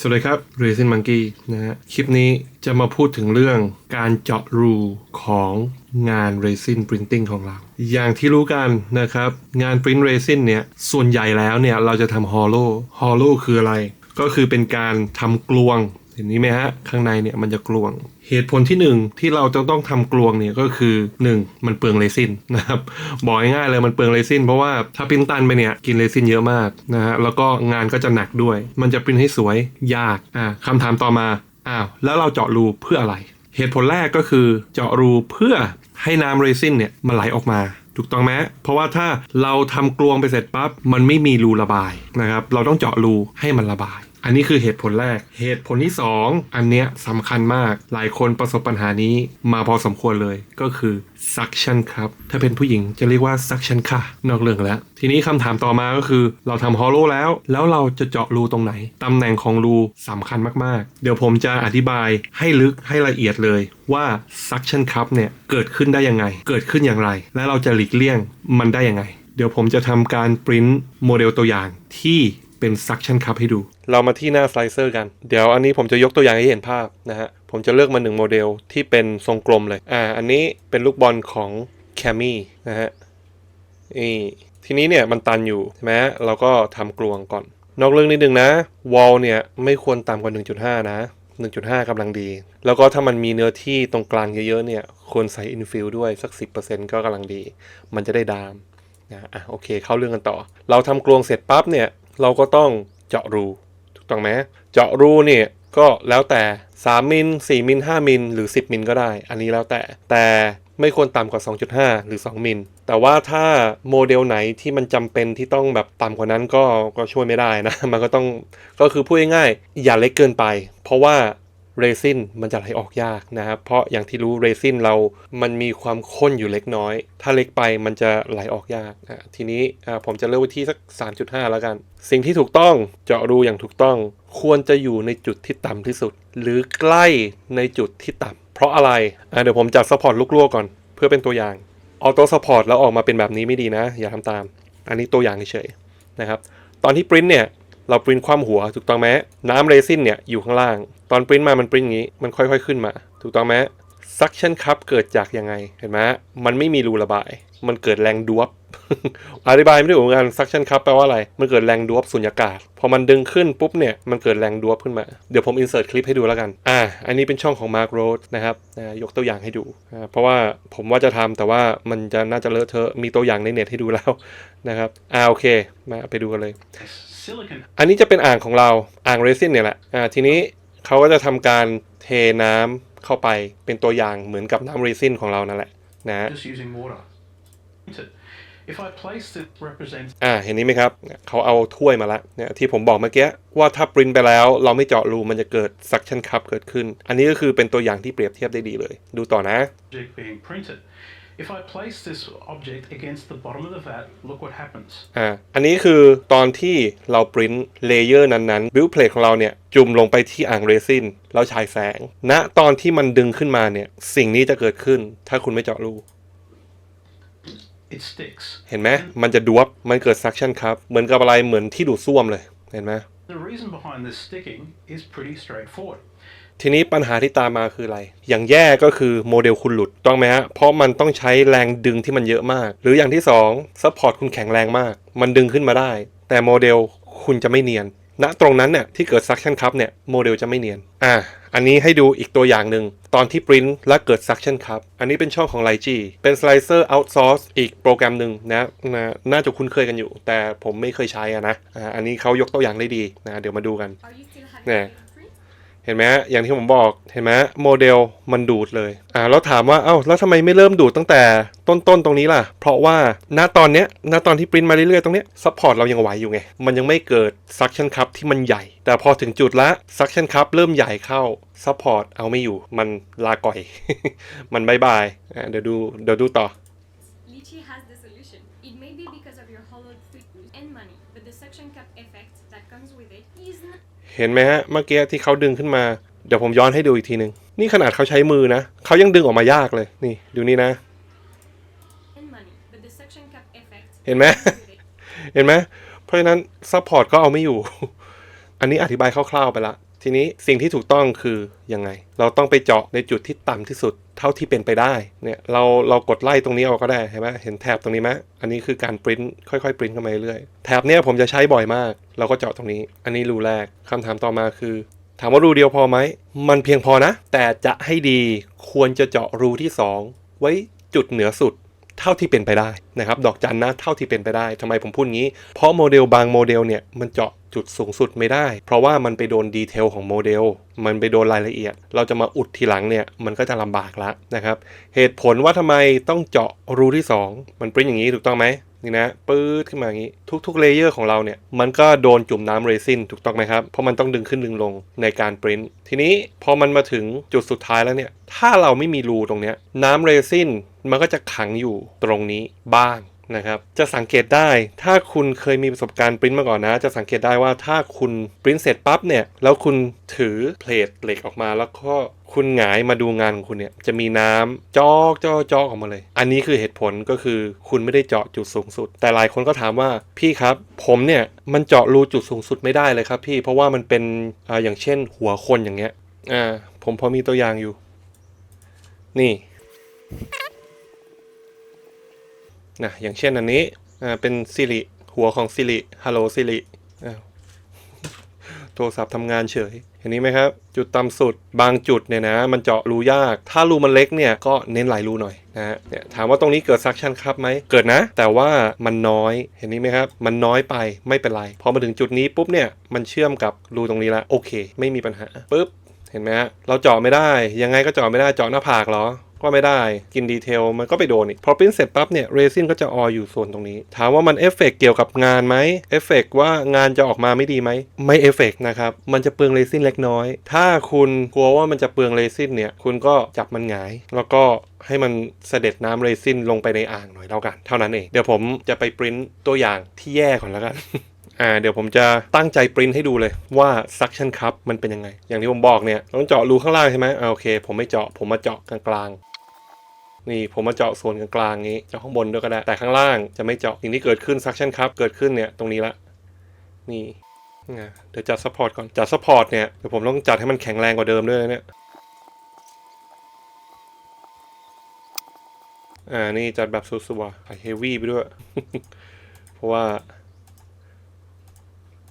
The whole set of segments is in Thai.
สวัสดีครับ Racing Monkey นะฮะ คลิปนี้จะมาพูดถึงเรื่องการเจาะรูของงาน Resin Printing ของเรา อย่างที่รู้กันนะครับ งาน Print Resin เนี่ย ส่วนใหญ่แล้วเนี่ย เราจะทำ Hollow Hollow คืออะไร ก็คือเป็นการทำกลวง เห็นนี้ไหมฮะ ข้างในเนี่ยมันจะกลวง เหตุผลที่หนึ่งที่เราจะต้องทำกลวงเนี่ยก็คือหนึ่งมันเปลืองเรซินนะครับบอกง่ายๆเลยมันเปลืองเรซินเพราะว่าถ้าปิ้นตันไปเนี่ยกินเรซินเยอะมากนะฮะแล้วก็งานก็จะหนักด้วย มันจะปิ้นให้สวยยากอ่าคำถามต่อมาอ้าวแล้วเราเจาะรูเพื่ออะไร เหตุผลแรกก็คือเจาะรูเพื่อให้น้ำเรซินเนี่ยมันไหลออกมาถูกต้องไหมเพราะว่าถ้าเราทำกลวงไปเสร็จปั๊บมันไม่มีรูระบายนะครับ เราต้องเจาะรูให้มันระบาย อันนี้คือเหตุผลแรก เหตุผลที่ 2 อันเนี้ยสำคัญมาก หลายคนประสบปัญหานี้มาพอสมควรเลย ก็คือ suction ครับ ถ้าเป็นผู้หญิงจะเรียกว่า suction ค่ะ นอกเรื่องแล้ว ทีนี้คำถามต่อมาก็คือ เราทำ hollow แล้ว แล้วเราจะเจาะรูตรงไหน ตำแหน่งของรูสำคัญมากๆ เดี๋ยวผมจะอธิบายให้ลึกให้ละเอียดเลยว่า suction cup เนี่ยเกิดขึ้นได้ยังไง เกิดขึ้นอย่างไร และเราจะหลีกเลี่ยงมันได้ยังไง เดี๋ยวผมจะทำการปริ้นโมเดลตัวอย่างที่เป็น suction cup ให้ดู เรามาที่หน้าสไลเซอร์กัน เดี๋ยวอันนี้ผมจะยกตัวอย่างให้เห็นภาพนะฮะ ผมจะเลือกมาหนึ่งโมเดลที่เป็นทรงกลมเลย อ่า อันนี้เป็นลูกบอลของ c a m i นะฮะนี่ทีนี้เนี่ยมันตันอยู่ใช่ไหมเราก็ทำกลวงก่อน นอกเรื่องนิดนึงนะวอลเนี่ยไม่ควรต่ำกว่า 1.5 นะ 1.5กำลังดี แล้วก็ถ้ามันมีเนื้อที่ตรงกลางเยอะๆเนี่ยควรใส่อินฟิลด้วยสัก 10%ก็กำลังดี มันจะได้ดามนะอะโอเคเข้าเรื่องกันต่อ เราทำกลวงเสร็จปั๊บเนี่ยเราก็ต้องเจาะรู ต้องไหมเจาะรูเนี่ยก็แล้วแต่ 3 มิล 4 มิล 5 มิล หรือ 10 มิลก็ได้ อันนี้แล้วแต่ แต่ไม่ควรต่ำกว่า 2.5 หรือ 2 มิล แต่ว่าถ้าโมเดลไหนที่มันจำเป็นที่ต้องแบบต่ำกว่านั้นก็ก็ช่วยไม่ได้นะ มันก็ต้องก็คือพูดง่ายๆอย่าเล็กเกินไป เพราะว่า เรซินมันจะไหลออกยากนะครับเพราะอย่างที่รู้เรซินเรามันมีความข้นอยู่เล็กน้อย ถ้าเล็กไปมันจะไหลออกยากอะทีนี้ผมจะเลือกว้ที่สัก 3.5 แล้วกัน สิ่งที่ถูกต้องเจาะรูอย่างถูกต้อง ควรจะอยู่ในจุดที่ต่ำที่สุด หรือใกล้ในจุดที่ต่ำเพราะอะไระเดี๋ยวผมจัดซัพพอร์ตลูกๆก่อน เพื่อเป็นตัวอย่างออโต้ซัพพอร์ตแล้วออกมาเป็นแบบนี้ไม่ดีนะ อย่าทำตาม อันนี้ตัวอย่างเฉยๆนะครับตอนที่ปริ้นเนี่ย เราปริ้นคว่ำหัวถูกต้องไหมน้ำเรซินเนี่ยอยู่ข้างล่าง ตอนปริ้นมามันปริ้นอย่างนี้มันค่อยๆขึ้นมา ถูกต้องไหม suction cup เกิดจากยังไงเห็นไหมมันไม่มีรูระบาย มันเกิดแรงดวบอธิบายไม่ได้เหมือนกัน suction cup แปลว่าอะไร มันเกิดแรงดวบสุญญากาศ พอมันดึงขึ้นปุ๊บเนี่ย มันเกิดแรงดวบขึ้นมา เดี๋ยวผม insert คลิปให้ดูแล้วกัน อ่า อันนี้เป็นช่องของ Mark Rose นะครับอ่ายกตัวอย่างให้ดูอ่าเพราะว่าผมว่าจะทำแต่ว่ามันจะน่าจะเลอะเทอะ มีตัวอย่างในเน็ตให้ดูแล้วนะครับ อ่าโอเค มาไปดูกันเลย อันนี้จะเป็นอ่างของเราอ่างเรซินเนี่ยแหละอ่าทีนี้เขาก็จะทำการเทน้ำเข้าไปเป็นตัวอย่างเหมือนกับน้ำเรซินของเรานั่นแหละนะ just using water. If I place this represents อ่าเห็นนี้ไหมครับเนี่ยเขาเอาถ้วยมาละเนี่ยที่ผมบอกเมื่อกี้ว่าถ้าปริ้นไปแล้ว เราไม่เจาะรูมันจะเกิด suction cup เกิดขึ้น อันนี้ก็คือเป็นตัวอย่างที่เปรียบเทียบได้ดีเลย ดูต่อนะ object being printed. If I place this object against the bottom of the vat, look what happens. อ่าอันนี้คือตอนที่เราปริ้นเลเยอร์นั้นๆบิวเพลทของเราเนี่ยจุ่มลงไปที่อ่างเรซินแล้วฉายแสงณตอนที่มันดึงขึ้นมาเนี่ยสิ่งนี้จะเกิดขึ้นถ้าคุณไม่เจาะรู It sticks. เห็นไหมมันจะดวบมันเกิด suction cup เหมือนกับอะไรเหมือนที่ดูดซ่วมเลยเห็นไหม The reason behind this sticking is pretty straightforward. ทีนี้ปัญหาที่ตามมาคืออะไร อย่างแย่ก็คือโมเดลคุณหลุดต้องไหมฮะ เพราะมันต้องใช้แรงดึงที่มันเยอะมาก หรืออย่างที่2ซัพพอร์ตคุณแข็งแรงมาก มันดึงขึ้นมาได้ แต่โมเดลคุณจะไม่เนียน ณ ตรงนั้นเนี่ยที่เกิด suction cup เนี่ยโมเดลจะไม่เนียน อะอันนี้ให้ดูอีกตัวอย่างหนึ่ง ตอนที่ปริ้นและเกิด suction cup อันนี้เป็นช่องของ l i g เป็น slicer outsource อีกโปรแกรมหนึ่งนะนะน่าจะคุ้นเคยกันอยู่ แต่ผมไม่เคยใช้อะนะอ่าอันนี้เขายกตัวอย่างได้ดีนะเดี๋ยวมาดูกัน Are you still having Yeah. a print? เห็นไหมอย่างที่ผมบอกเห็นไหมโมเดลมันดูดเลยอ่าแล้วถามว่าเอ้าแล้วทำไมไม่เริ่มดูดตั้งแต่ต้นๆตรงนี้ล่ะ เพราะว่าณตอนเนี้ยณตอนที่ปริ้นมาเรื่อยๆตรงเนี้ยซัพพอร์ตเรายังไหวอยู่ไง มันยังไม่เกิด suction cup ที่มันใหญ่ แต่พอถึงจุดละ suction cup เริ่มใหญ่เข้าซัพพอร์ตเอาไม่อยู่มันลาก่อย มันบายบายอ่าเดี๋ยวดูเดี๋ยวดูต่อ Lychee has เห็นไหมฮะเมื่อกี้ที่เขาดึงขึ้นมา เดี๋ยวผมย้อนให้ดูอีกทีหนึ่งนี่ขนาดเขาใช้มือนะเขายังดึงออกมายากเลยนี่ดูนี่นะ and money, but the suction cup effect เห็นไหม comes with it. เห็นไหมเพราะฉะนั้นซัพพอร์ตก็เอาไม่อยู่ อันนี้อธิบายคร่าวๆไปละ ทีนี้สิ่งที่ถูกต้องคือยังไง เราต้องไปเจาะในจุดที่ต่ำที่สุด เท่าที่เป็นไปได้เนี่ยเราเรากดไล่ตรงนี้เอาก็ได้เห็นไหมเห็นแถบตรงนี้ไหมอันนี้คือการปริ้นค่อยๆปริ้นเข้ามาเรื่อยๆแถบเนี้ยผมจะใช้บ่อยมาก เราก็เจาะตรงนี้ อันนี้รูแรกคำถามต่อมาคือ ถามว่ารูเดียวพอไหมมันเพียงพอนะ แต่จะให้ดีควรจะเจาะรูที่ 2 ไว้จุดเหนือสุด เท่าที่เป็นไปได้นะครับดอกจันนะเท่าที่เป็นไปได้ทำไมผมพูดงี้ เพราะโมเดลบางโมเดลเนี่ยมันเจาะจุดสูงสุดไม่ได้ เพราะว่ามันไปโดนดีเทลของโมเดล มันไปโดนรายละเอียด เราจะมาอุดทีหลังเนี่ยมันก็จะลำบากละนะครับ เหตุผลว่าทำไมต้องเจาะรูที่ 2 มันเป็นอย่างนี้ถูกต้องไหม นี่นะปื๊ดขึ้นมาอย่างนี้ ทุกๆเลเยอร์ของเราเนี่ย มันก็โดนจุ่มน้ำเรซินถูกต้องไหมครับ เพราะมันต้องดึงขึ้นดึงลงในการปริ้นทีนี้พอมันมาถึงจุดสุดท้ายแล้วเนี่ย ถ้าเราไม่มีรูตรงเนี้ยน้ำเรซินมันก็จะขังอยู่ตรงนี้บ้าง นะครับจะสังเกตได้ถ้าคุณเคยมีประสบการณ์ปริ้นมาก่อนนะ จะสังเกตได้ว่าถ้าคุณปริ้นเสร็จปั๊บเนี่ยแล้วคุณถือเพลทเหล็กออกมาแล้วก็คุณหงายมาดูงานของคุณเนี่ยจะมีน้ำจอกจอกจอกออกมาเลย อันนี้คือเหตุผลก็คือคุณไม่ได้เจาะจุดสูงสุด แต่หลายคนก็ถามว่าพี่ครับ ผมเนี่ยมันเจาะรูจุดสูงสุดไม่ได้เลยครับพี่เพราะว่ามันเป็นออย่างเช่นหัวคนอย่างเงี้ยอ่าผมพอมีตัวอย่างอยู่ นี่ นะอย่างเช่นอันนี้เป็นซิริหัวของซิริฮัลโหลซิริโทรศัพท์ทำงานเฉยเห็นนี้ไหมครับ จุดต่ำสุดบางจุดเนี่ยนะ มันเจาะรูยาก ถ้ารูมันเล็กเนี่ยก็เน้นหลายรูหน่อยนะฮะเนี่ยถามว่าตรงนี้เกิดซักชันครับไหมเกิดนะ แต่ว่ามันน้อยเห็นนี้ไหมครับ มันน้อยไปไม่เป็นไรพอมาถึงจุดนี้ปุ๊บเนี่ยมันเชื่อมกับรูตรงนี้ละโอเค ไม่มีปัญหาปุ๊บเห็นไหมฮะเราเจาะไม่ได้ ยังไงก็เจาะไม่ได้เจาะหน้าผากเหรอ ก็ไม่ได้กินดีเทลมันก็ไปโดนอีกพอปริ้นเสร็จปั๊บเนี่ยเรซินก็จะอออยู่ส่วนตรงนี้ ถามว่ามันเอฟเฟกต์เกี่ยวกับงานไหมเอฟเฟกต์ว่างานจะออกมาไม่ดีไหมไม่เอฟเฟกต์นะครับมันจะเปลืองเรซินเล็กน้อย ถ้าคุณกลัวว่ามันจะเปลืองเรซินเนี่ยคุณก็จับมันหงาย แล้วก็ให้มันเสด็จน้ำเรซินลงไปในอ่างหน่อยแล้วกัน เท่านั้นเองเดี๋ยวผมจะไปปริ้นตัวอย่างที่แย่ก่อนแล้วกันอ่าเดี๋ยวผมจะตั้งใจปริ้นให้ดูเลยว่า suction cup มันเป็นยังไง อย่างที่ผมบอกเนี่ย ต้องเจาะรูข้างล่างใช่ไหมอ่าโอเค ผมไม่เจาะผมมาเจาะกลางๆ นี่ผมมาเจาะส่วนกลางๆนี้เจาะข้างบนด้วยก็ได้ แต่ข้างล่างจะไม่เจาะสิ่งที่เกิดขึ้น suction cup เกิดขึ้นเนี่ยตรงนี้ละ นี่นะเดี๋ยวจัด support ก่อน จัด support เนี่ยเดี๋ยวผมต้องจัดให้มันแข็งแรงกว่าเดิมด้วยเนี่ย อ่า นี่จัดแบบสุดๆใส่เฮฟวี่ไปด้วย เพราะว่า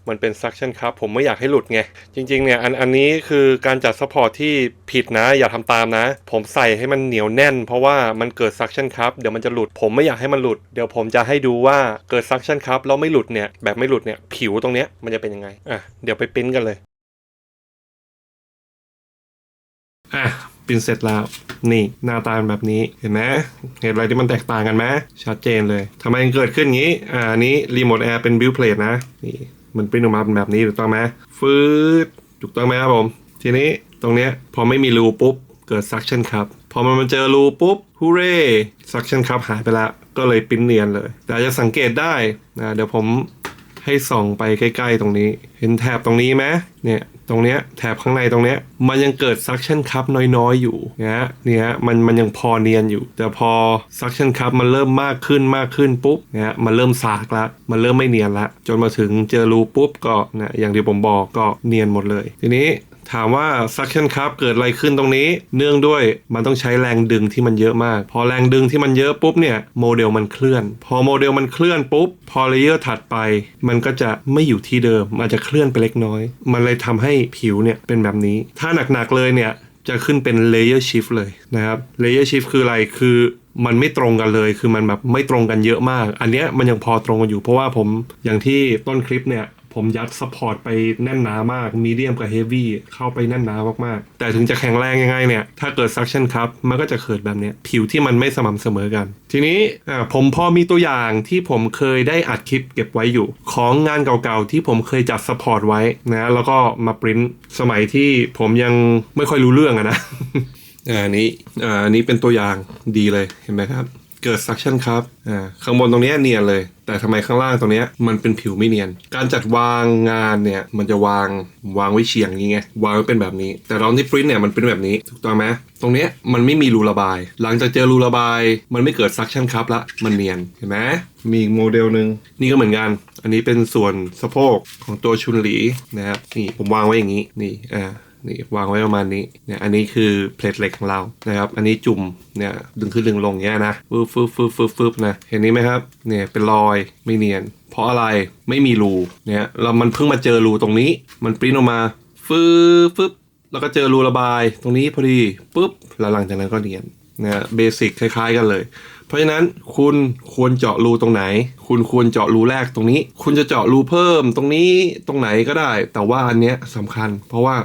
มันเป็น suction cup ผมไม่อยากให้หลุดไง จริงๆเนี่ยอันอันนี้คือการจัด support ที่ผิดนะ อย่าทำตามนะ ผมใส่ให้มันเหนียวแน่น เพราะว่ามันเกิด suction cup เดี๋ยวมันจะหลุด ผมไม่อยากให้มันหลุด เดี๋ยวผมจะให้ดูว่าเกิด suction cup แล้วไม่หลุดเนี่ยแบบไม่หลุดเนี่ยผิวตรงเนี้ยมันจะเป็นยังไงอะเดี๋ยวไปปริ้นกันเลยอะปริ้นเสร็จแล้วนี่หน้าตาแบบนี้เห็นไหมเห็นอะไรที่มันแตกต่างกันไหมชัดเจนเลยทำไมมันเกิดขึ้นอย่างนี้อ่านนี้รีโมทแอร์เป็นบิวเพลทนะนี่ มันปริ้นออกมาเป็นแบบนี้ถูกต้องไหมฟืดถูกต้องไหมครับผม ทีนี้ตรงเนี้ยพอไม่มีรูปุ๊บเกิด suction cup พอมันมาเจอรูปุ๊บฮูเร่ suction cup หายไปละก็เลยปิ้นเนียนเลยแต่จะสังเกตได้นะเดี๋ยวผม ให้ส่องไปใกล้ๆตรงนี้ เห็นแถบตรงนี้ไหมเนี่ยตรงเนี้ยแถบข้างในตรงเนี้ยมันยังเกิด suction cup น้อยๆอยู่นะฮะเนี่ยมันมันยังพอเนียนอยู่ แต่พอ suction cup มันเริ่มมากขึ้นมากขึ้นปุ๊บนี่ยมันเริ่มสากละมันเริ่มไม่เนียนละจนมาถึงเจอรูปุ๊บก็นะอย่างที่ผมบอกก็เนียนหมดเลย ทีนี้ ถามว่า suction cup เกิดอะไรขึ้นตรงนี้ เนื่องด้วยมันต้องใช้แรงดึงที่มันเยอะมาก พอแรงดึงที่มันเยอะปุ๊บเนี่ยโมเดลมันเคลื่อน พอโมเดลมันเคลื่อนปุ๊บ พอเลเยอร์ถัดไป มันก็จะไม่อยู่ที่เดิมมันอาจจะเคลื่อนไปเล็กน้อย มันเลยทำให้ผิวเนี่ยเป็นแบบนี้ ถ้าหนักๆเลยเนี่ยจะขึ้นเป็น layer shift เลยนะครับ layer shift คืออะไรคือมันไม่ตรงกันเลย คือมันแบบไม่ตรงกันเยอะมาก อันเนี้ยมันยังพอตรงกันอยู่ เพราะว่าผมอย่างที่ต้นคลิปเนี่ย ผมยัดซัพพอร์ตไปแน่นหนามากมีเดียมกับเฮฟวี่เข้าไปแน่นหนามากๆ แต่ถึงจะแข็งแรงยังไงเนี่ย ถ้าเกิดซักชันครับ มันก็จะเกิดแบบเนี้ย ผิวที่มันไม่สม่ำเสมอกัน ทีนี้ผมพอมีตัวอย่างที่ผมเคยได้อัดคลิปเก็บไว้อยู่ ของงานเก่าๆ ที่ผมเคยจัดซัพพอร์ตไว้นะแล้วก็มาปริ้นสมัยที่ผมยังไม่ค่อยรู้เรื่องอะนะอันนี้อันนี้เป็นตัวอย่างดีเลยเห็นไหมครับ เกิด suction ครับข้างบนตรงนี้เนียนเลย แต่ทำไมข้างล่างตรงนี้มันเป็นผิวไม่เนียน การจัดวางงานเนี่ยมันจะวางวางไว้เฉียงอย่างงี้ไงวางไว้เป็นแบบนี้ แต่เราที่ปริ้นเนี่ยมันเป็นแบบนี้ถูกต้องไหมตรงนี้มันไม่มีรูระบาย หลังจากเจอรูระบาย มันไม่เกิดซักชั่นคัพละมันเนียนเห็นไหมมีโมเดลหนึ่งนี่ก็เหมือนกัน อันนี้เป็นส่วนสะโพกของตัวชุนหลีนะครับนี่ผมวางไว้อย่างนี้นี่อ่า นี่วางไว้ประมาณนี้เนี่ยอันนี้คือเพลทเหล็กของเรานะครับอันนี้จุ่มเนี่ยดึงขึ้นดึงลงเงี้ยนะฟึบฟึบฟึบฟึบฟึบนะเห็นนี้ไหมครับเนี่ยเป็นรอยไม่เนียน เพราะอะไรไม่มีรูเนี่ยเรามันเพิ่งมาเจอรูตรงนี้ มันปริ้นออกมาฟึบฟึบแล้วก็เจอรูระบายตรงนี้พอดีปุ๊บแล้วหลังจากนั้นก็เนียนนะเบสิกคล้าย ๆ กันเลย เพราะฉะนั้นคุณควรเจาะรูตรงไหน คุณควรเจาะรูแรกตรงนี้ คุณจะเจาะรูเพิ่มตรงนี้ตรงไหนก็ได้ แต่ว่าอันเนี้ยสำคัญ เพราะว่า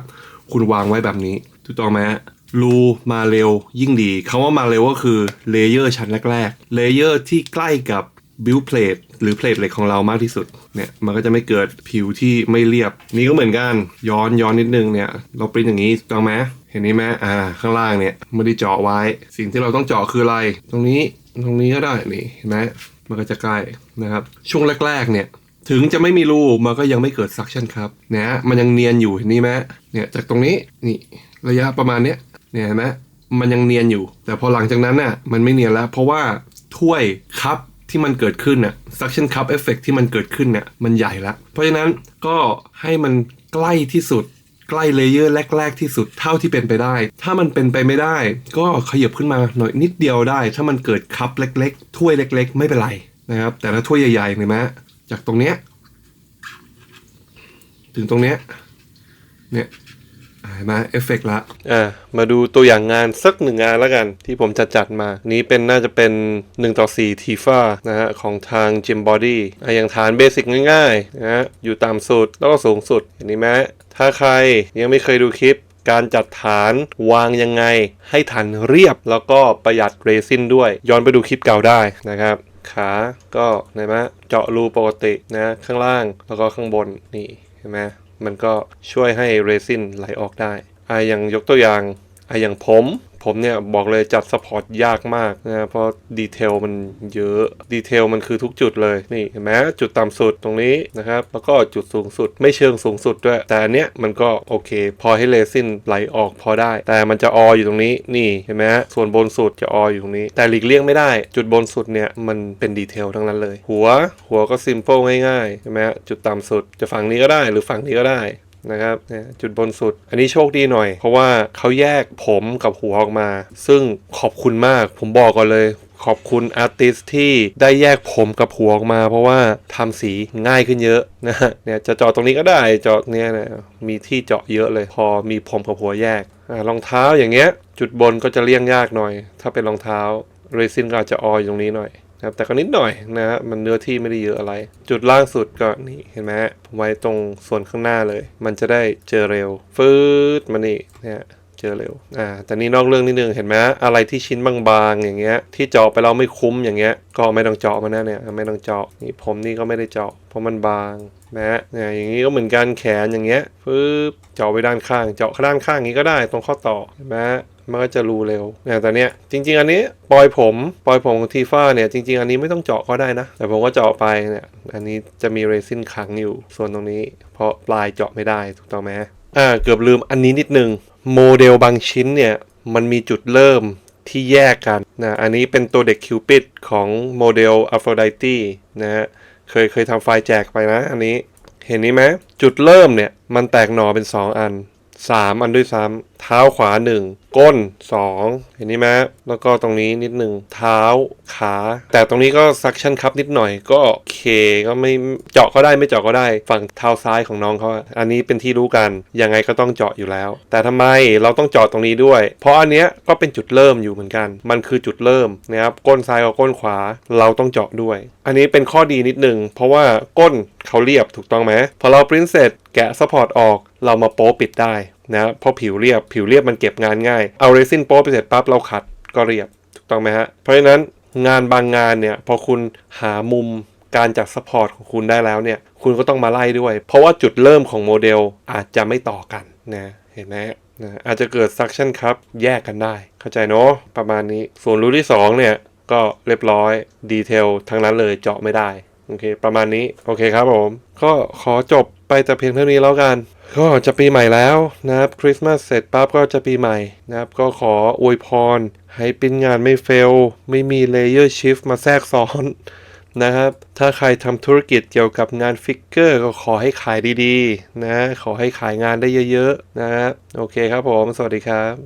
คุณวางไว้แบบนี้ถูกต้องไหมฮะรูมาเร็วยิ่งดีคำว่ามาเร็วก็คือเลเยอร์ชั้นแรกๆเลเยอร์ที่ใกล้กับบิวเพลทหรือเพลทเหล็กของเรามากที่สุดเนี่ยมันก็จะไม่เกิดผิวที่ไม่เรียบ นี่ก็เหมือนกันย้อนย้อนนิดนึงเนี่ยเราปริ้นอย่างนี้ถูกต้องไหมเห็นนี้ไหมอ่าข้างล่างเนี่ยไม่ได้เจาะไว้ สิ่งที่เราต้องเจาะคืออะไร ตรงนี้ตรงนี้ก็ได้นี่เห็นไหมมันก็จะใกล้นะครับช่วงแรก ๆเนี่ย ถึงจะไม่มีรูมันก็ยังไม่เกิดซักชั่นครับเนี่ยมันยังเนียนอยู่เห็นนี่ไหมเนี่ยจากตรงนี้นี่ระยะประมาณเนี้ยเนี่ยเห็นไหมมันยังเนียนอยู่ แต่พอหลังจากนั้นน่ะมันไม่เนียนแล้ว เพราะว่าถ้วยคัพที่มันเกิดขึ้นน่ะ suction cup effect ที่มันเกิดขึ้นเนี่ยมันใหญ่ล้วเพราะฉะนั้นก็ให้มันใกล้ที่สุดใกล้เลเยอร์แรก ๆ ที่สุดเท่าที่เป็นไปได้ ถ้ามันเป็นไปไม่ได้ ก็ขยับขึ้นมาหน่อยนิดเดียวได้ ถ้ามันเกิดคัพเล็ก ๆ ถ้วยเล็ก ๆ ไม่เป็นไรนะครับ แต่ถ้าถ้วยใหญ่ๆเห็นไหม จากตรงเนี้ยถึงตรงเนี้ยเนี่ยเห็นไหมาเอฟเฟกละอ่ามาดูตัวอย่างงานสักหนึ่งงานแล้วกัน ที่ผมจัดจัดมา นี้เป็นน่าจะเป็น1ต่อ4ทีฟ้านะฮะ ของทาง Gym Body อะอย่างฐานเบสิกง่ายๆนะฮะ อยู่ต่ำสุดแล้วก็สูงสุดเห็นนี้ไหมถ้าใครยังไม่เคยดูคลิปการจัดฐานวางยังไง ให้ฐานเรียบแล้วก็ประหยัดเรซินด้วย ย้อนไปดูคลิปเก่าได้นะครับ ขาก็เห็นไหมเจาะรูปกตินะข้างล่างแล้วก็ข้างบนนี่เห็นไหมมันก็ช่วยให้เรซินไหลออกได้อะอย่างยกตัวอย่างอะอย่างผม ผมเนี่ยบอกเลยจัดสปอร์ตยากมากนะเพราะดีเทลมันเยอะดีเทลมันคือทุกจุดเลยนี่เห็นไหมจุดต่ำสุดตรงนี้นะครับแล้วก็จุดสูงสุดไม่เชิงสูงสุดด้วย แต่อันเนี้ยมันก็โอเค พอให้เรซินไหลออกพอได้ แต่มันจะอออยู่ตรงนี้นี่เห็นไหมฮะส่วนบนสุดจะอออยู่ตรงนี้ แต่หลีกเลี่ยงไม่ได้ จุดบนสุดเนี่ยมันเป็นดีเทลทั้งนั้นเลย หัวหัวก็ซิมเ l ิลง่ายๆใช่ไหมฮะจุดต่ำสุดจะฝั่งนี้ก็ได้หรือฝั่งนี้ก็ได้ นะครับจุดบนสุด อันนี้โชคดีหน่อย เพราะว่าเขาแยกผมกับหัวออกมา ซึ่งขอบคุณมากผมบอกก่อนเลยขอบคุณอาร์ติสที่ได้แยกผมกับหัวออกมา เพราะว่าทำสีง่ายขึ้นเยอะนะฮะเนี่ยจะเจาะตรงนี้ก็ได้เจาะเนี่ยนะมีที่เจาะเยอะเลย พอมีผมกับหัวแยกรองเท้าอย่างเงี้ย จุดบนก็จะเลี่ยงยากหน่อย ถ้าเป็นรองเท้าเรซินก็อาจจะออยอยู่ตรงนี้หน่อย นะครับแต่ก็นิดหน่อยนะฮะมันเนื้อที่ไม่ได้เยอะอะไร จุดล่างสุดก็นี่เห็นไหมฮะผมไว้ตรงส่วนข้างหน้าเลย มันจะได้เจอเร็วฟืดมานี่เนี่ยเจอเร็ว อ่า แต่นี่นอกเรื่องนิดนึง เห็นไหมอะไรที่ชิ้นบางๆ อย่างเงี้ย ที่เจาะไปเราไม่คุ้มอย่างเงี้ย ก็ไม่ต้องเจาะมันนะเนี่ย ไม่ต้องเจาะ นี่ผมนี่ก็ไม่ได้เจาะ เพราะมันบางนะเนี่ยอย่างงี้ก็เหมือนกันแขนอย่างเงี้ยฟืบเจาะไปด้านข้าง เจาะด้านข้างอย่างงี้ก็ได้ตรงข้อต่อ เห็นไหม มันก็จะรูเร็วเนี่ยแต่เนี้ยจริง ๆ อันนี้ปลอยผมปลอยผมของทีฟ้าเนี่ยจริง ๆ อันนี้ไม่ต้องเจาะก็ได้นะ แต่ผมก็เจาะไปเนี่ยอันนี้จะมีเรซินขังอยู่ส่วนตรงนี้ เพราะปลายเจาะไม่ได้ถูกต้องไหมอ่าเกือบลืมอันนี้นิดนึงโมเดลบางชิ้นเนี่ยมันมีจุดเริ่มที่แยกกันนะอันนี้เป็นตัวเด็กคิวปิดของโมเดล Aphrodite นะฮะเคยเคยทำไฟล์แจกไปนะ อันนี้เห็นนี้ไหมจุดเริ่มเนี่ยมันแตกหน่อเป็น 2 อัน 3 อันด้วยซ้ำเท้าขวา 1 ก้น 2 เห็นนี้ไหมแล้วก็ตรงนี้นิดหนึ่งเท้าขา แต่ตรงนี้ก็ซักชั่นคัพนิดหน่อยก็เคก็ไม่เจาะก็ได้ไม่เจาะก็ได้ ฝั่งเท้าซ้ายของน้องเขาอันนี้เป็นที่รู้กันยังไงก็ต้องเจาะอยู่แล้ว แต่ทำไมเราต้องเจาะตรงนี้ด้วย เพราะอันเนี้ยก็เป็นจุดเริ่มอยู่เหมือนกัน มันคือจุดเริ่มนะครับก้นซ้ายกับก้นขวาเราต้องเจาะด้วย อันนี้เป็นข้อดีนิดหนึ่งเพราะว่าก้นเขาเรียบถูกต้องไหมพอเราปริ้นเสร็จแกะซัพพอร์ตออก เรามาโป๊ปิดได้ นะเพราะผิวเรียบผิวเรียบมันเก็บงานง่าย เอาเรซินโป๊ไปเสร็จปั๊บเราขัดก็เรียบถูกต้องไหมฮะ เพราะฉะนั้นงานบางงานเนี่ยพอคุณหามุมการจัดซัพพอร์ตของคุณได้แล้วเนี่ย คุณก็ต้องมาไล่ด้วย เพราะว่าจุดเริ่มของโมเดลอาจจะไม่ต่อกันนะเห็นไหมนะอาจจะเกิดซักชั่นครับแยกกันได้ เข้าใจเนาะประมาณนี้ ส่วนรูที่ 2 เนี่ย ก็เรียบร้อยดีเทลทั้งนั้นเลยเจาะไม่ได้ โอเค ประมาณนี้ โอเคครับผม ก็ขอจบไปแต่เพียงเท่านี้แล้วกัน ก็จะปีใหม่แล้วนะครับ คริสต์มาสเสร็จปั๊บก็จะปีใหม่นะครับ ก็ขออวยพร ให้ปิ้นงานไม่เฟล ไม่มีเลเยอร์ชิฟมาแทรกซ้อนนะครับ ถ้าใครทำธุรกิจเกี่ยวกับงานฟิกเกอร์ก็ขอให้ขายดีๆ นะ ขอให้ขายงานได้เยอะๆ นะครับ โอเคครับผม สวัสดีครับ